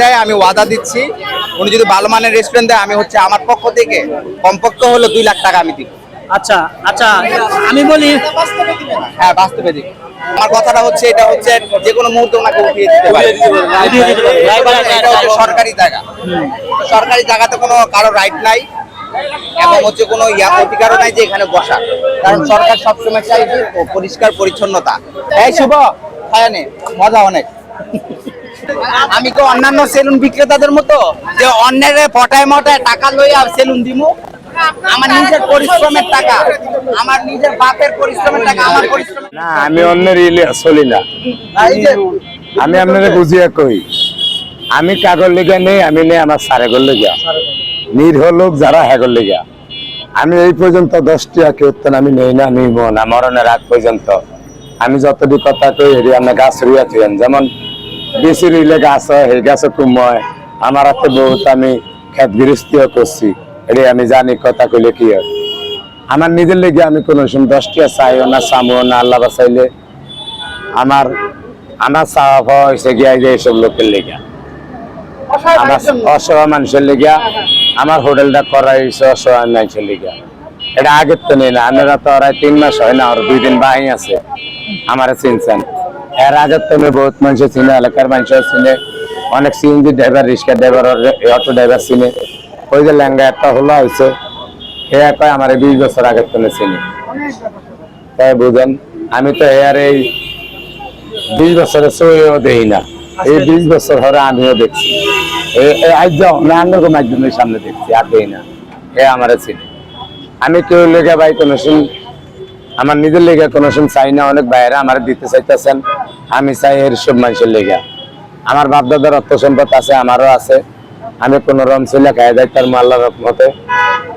দেয় আমি ওয়াদা দিচ্ছি। উনি যদি ভালো মানের রেস্টুরেন্ট দেয় আমি হচ্ছে আমার পক্ষ থেকে কমপক্ষে হলো দুই লাখ টাকা আমি দিব। আচ্ছা আচ্ছা আমি বলি হ্যাঁ বাস্তবে দিব। আমার কথাটা হচ্ছে এটা হচ্ছে যে কোনো মুহূর্তে ওনাকে উঠিয়ে দিতে পারে। এটা হচ্ছে সরকারি জায়গা। সরকারি জায়গাতে কোনো কারও রাইট নাই এবং হচ্ছে কোনো ইয়া অধিকারও নাই যে এখানে বসা। কারণ সরকার সবসময় চাই যে পরিষ্কার পরিচ্ছন্নতা। এই শুভ নে মজা অনেক। আমি কি অন্যান্য সেলুন বিক্রেতাদের মতো যে অন্যের পটায় মটায় টাকা লইয়া সেলুন দিমু? আমার নিজের পরিশ্রমের টাকা আমার নিজের বাপের পরিশ্রমের টাকা আমার পরিশ্রমের না আমি অন্যের চলি না। আমি বুঝিয়া কই আমি লেগা নেই আমি নেই আমার সারেগর লেগা। নির্হ লোক যারা হ্যাগর লেগা। আমি এই পর্যন্ত দশটি কীর্তন আমি নেই না নিব না মরণের আগ পর্যন্ত। আমি যতটুকু কথা কই এটি আমরা গাছ রুইয়া থুয়েন যেমন বেশি রুইলে গাছ সেই গাছও কুময় আমার হাতে বহুত আমি খেত গৃহস্থিও করছি। এটি আমি জানি কথা কইলে কি হয়। আমার নিজের লেগে আমি কোনো সময় দশটিয়া চাইও না চামো না আল্লাহ বাসাইলে আমার আমার চাওয়া পাওয়া হয়েছে গিয়া যে এইসব লোকের লেগা। আমার অসহায় মানুষের লেগা আমার হোটেলটা করা হয়েছে অসহায় মানুষের লেগা। এটা আগের তো নেই না আপনারা তো ওরা তিন মাস হয় না আর দুই দিন বাহি আছে। আমার চিনছেন। এর আমি বহুত মানুষের চিনে, এলাকার মানুষের চিনে। অনেক CNG driver rickshaw driver auto driver চিনে। ওই যে লেঙ্গা একটা হলো হয়েছে এ কয় আমার বিশ বছর আগের তো চিনি। তাই বুঝেন, আমি তো এর এই বিশ বছরের চয়েও দেই না। এই বিশ বছর ধরে আমিও দেখছি। এ- এ, আজ যাও, না অন্যরকম একজনের সামনে দেখছি, আর দেই না। এ আমার চিনি। আমি কেউ লেগে ভাই কোনো আমার নিজের লেগে কোনো শুন চাই না, অনেক বাইরে আমার দিতে চাইতেছেন। আমি চাই এর সব মানুষের লেগে। আমার বাপ দাদার অর্থ সম্পদ আছে, আমারও আছে। আমি কোনো রম ছিল খাই যাই তার মাল্লার মতে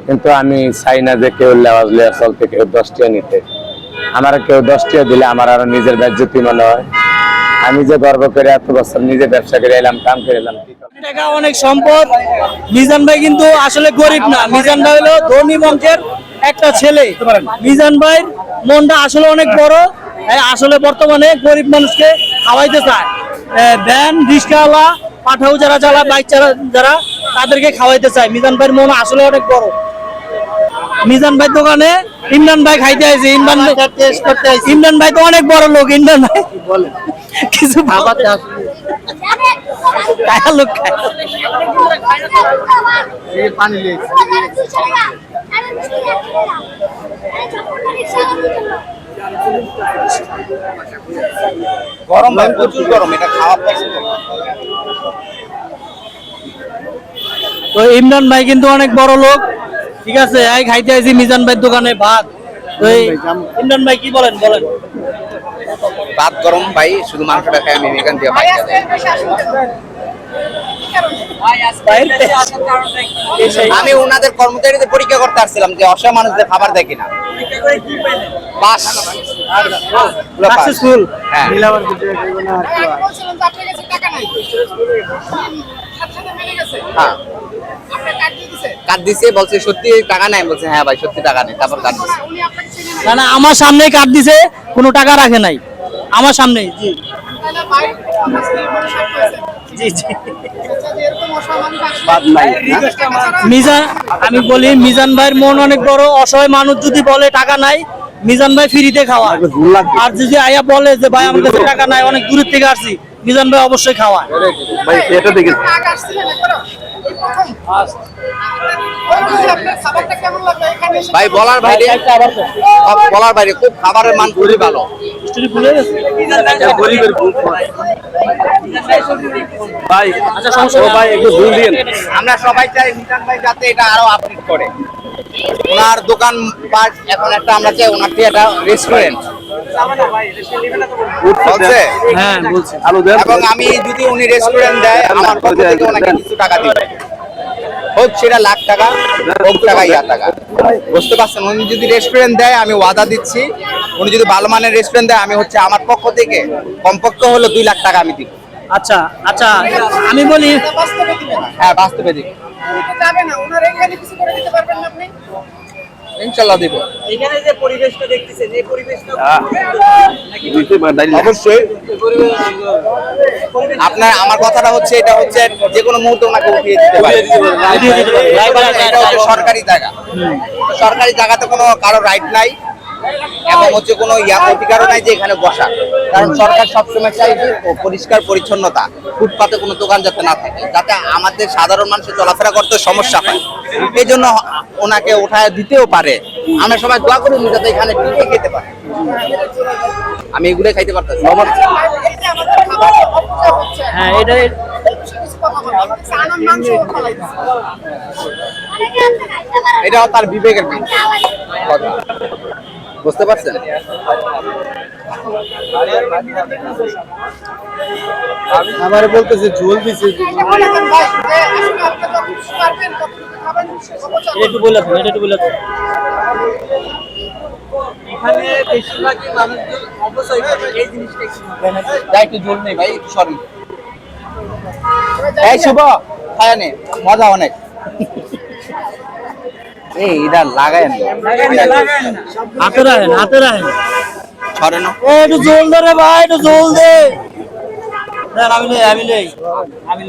কিন্তু আমি চাই না যে কেউ লেওয়াজ লেওয়া চলতে কেউ দশটিয়া নিতে। আমার কেউ দশটিয়া দিলে আমার আরও নিজের ব্যাজ্যতি মনে হয়। আমি যে গর্ব করে এত বছর নিজে ব্যবসা করে এলাম, কাম করে এলাম টাকা অনেক সম্পদ। মিজান ভাই কিন্তু আসলে গরিব না। মিজান ভাই হলো ধনী বংশের একটা ছেলে মিজান ভাইয়ের মনটা আসলে অনেক বড়। আসলে বর্তমানে গরিব মানুষকে খাওয়াইতে চায়। ভ্যান রিক্সাওয়ালা পাঠাও যারা চালা বাইক চালা যারা তাদেরকে খাওয়াইতে চায়। মিজান ভাইয়ের মন আসলে অনেক বড়। মিজান ভাই দোকানে ইমরান ভাই খাইতে আছে ইমরান ভাই টেস্ট করতে আছে ইমরান ভাই তো অনেক বড় লোক ইমরান ভাই। বলে কিছু খাবার কায়া লোক খায় গরম ভাই প্রচুর গরম এটা খাওয়া পছন্দ তো ইমরান ভাই কিন্তু অনেক বড় লোক। ঠিক আছে এই খাইতে আইছি মিজান ভাইয়ের দোকানে ভাত। তো ইমরান ভাই কি বলেন বলেন। ভাত গরম ভাই শুধু মাংসটা খাই আমি এখান থেকে। আমি ওনাদের কর্মচারীদের পরীক্ষা করতে আসছিলাম যে অসহায় মানুষদের খাবার দেয় কিনা। সাকসেসফুল হ্যাঁ। হ্যাঁ। কার্ড দিছে বলছে সত্যি টাকা নাই? বলছে হ্যাঁ ভাই সত্যি টাকা নেই। তারপর কার্ড দিছে। না না আমার সামনেই কাট দিছে কোনো টাকা রাখে নাই। আমার সামনেই জি। জি জি। মিজান আমি বলি মিজান ভাইয়ের মন অনেক বড়। অসহায় মানুষ যদি বলে টাকা নাই মিজান ভাই ফ্রিতে খাওয়া আর যদি আয়া বলে যে ভাই আমার কাছে টাকা নাই অনেক দূরের থেকে আসছি। মিজান ভাই অবশ্যই খাওয়া ভাই বলার বাইরে বলার বাইরে খুব খাবারের মান খুবই ভালো। আচ্ছা সমস্যা নেই। আমরা সবাই চাই মিজান ভাই যাতে এটা আরও আপডেট করে। ওনার দোকান পাট এখন একটা আমরা চাই ওনার থেকে একটা রেস্টুরেন্ট বলছে? হ্যাঁ বলছি। এবং আমি যদি উনি রেস্টুরেন্ট দেয় আমার পক্ষ থেকে ওনাকে কিছু টাকা দিবে। হোক সেটা লাখ টাকা হোক টাকা ইয়া টাকা। বুঝতে পারছেন? উনি যদি রেস্টুরেন্ট দেয় আমি ওয়াদা দিচ্ছি। উনি যদি ভালো মানের রেস্টুরেন্ট দেয় আমি হচ্ছে আমার পক্ষ থেকে কমপক্ষে হলো দুই লাখ টাকা আমি দিব। আচ্ছা আচ্ছা আমি বলি হ্যাঁ বাস্তবে দিব। ইনশাল্লাহ দিব। এখানে যে পরিবেশটা দেখতেছেন এই পরিবেশটা অবশ্যই। আপনার আমার কথাটা হচ্ছে এটা হচ্ছে যে কোনো মুহূর্তে ওনাকে উঠিয়ে দিতে পারে। উঠিয়ে দিতে পারে। এটা হচ্ছে সরকারি জায়গা। সরকারি জায়গাতে কোনো কারও রাইট নাই এবং হচ্ছে কোনো ইয়া অধিকারও নাই যে এখানে বসা। কারণ সরকার সবসময় চাই যে পরিষ্কার পরিচ্ছন্নতা ফুটপাতে কোনো দোকান যাতে না থাকে যাতে আমাদের সাধারণ মানুষের চলাফেরা করতে সমস্যা হয়। এই জন্য ওনাকে উঠায় দিতেও পারে। আমরা সবাই দোয়া করি উনি যাতে এখানে টিকে খেতে পারে। আমি এগুলোই খাইতে পারতেছি। হ্যাঁ এটা এটাও তার বিবেকের কথা বুঝতে পারছেন? আবার বলতেছে ঝোল দিছে। এটা একটু বলে দেন এটা একটু বলে দেন। এখানে বেশিরভাগই মানুষজন অবশ্যই এই জিনিসটা একটু যাই একটু জোর নেই ভাই একটু সরি। এই শুভ খায়া নে মজা অনেক। এই এটা লাগায় হাতে রাখেন হাতে রাখেন ছড়ে না এ একটু জল দে রে ভাই একটু জল দে। আমি আমি আমি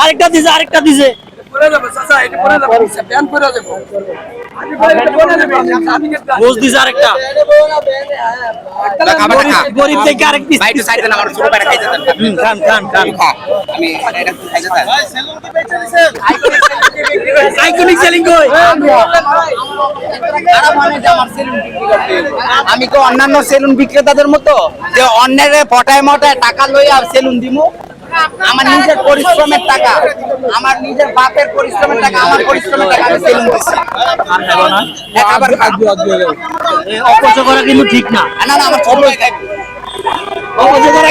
আরেকটা দিছে আরেকটা দিছে। আমি তো অন্যান্য সেলুন বিক্রেতাদের মতো যে অন্যের পটায় মটায় টাকা লইয়া সেলুন দিমু। আমার নিজের পরিশ্রমের টাকা আমার নিজের বাপের পরিশ্রমের টাকা আমার পরিশ্রমের টাকা আমি সেলুন করছি আবার খাদ্য অপচয় করা কিন্তু ঠিক না। না না আমার অপচয় করা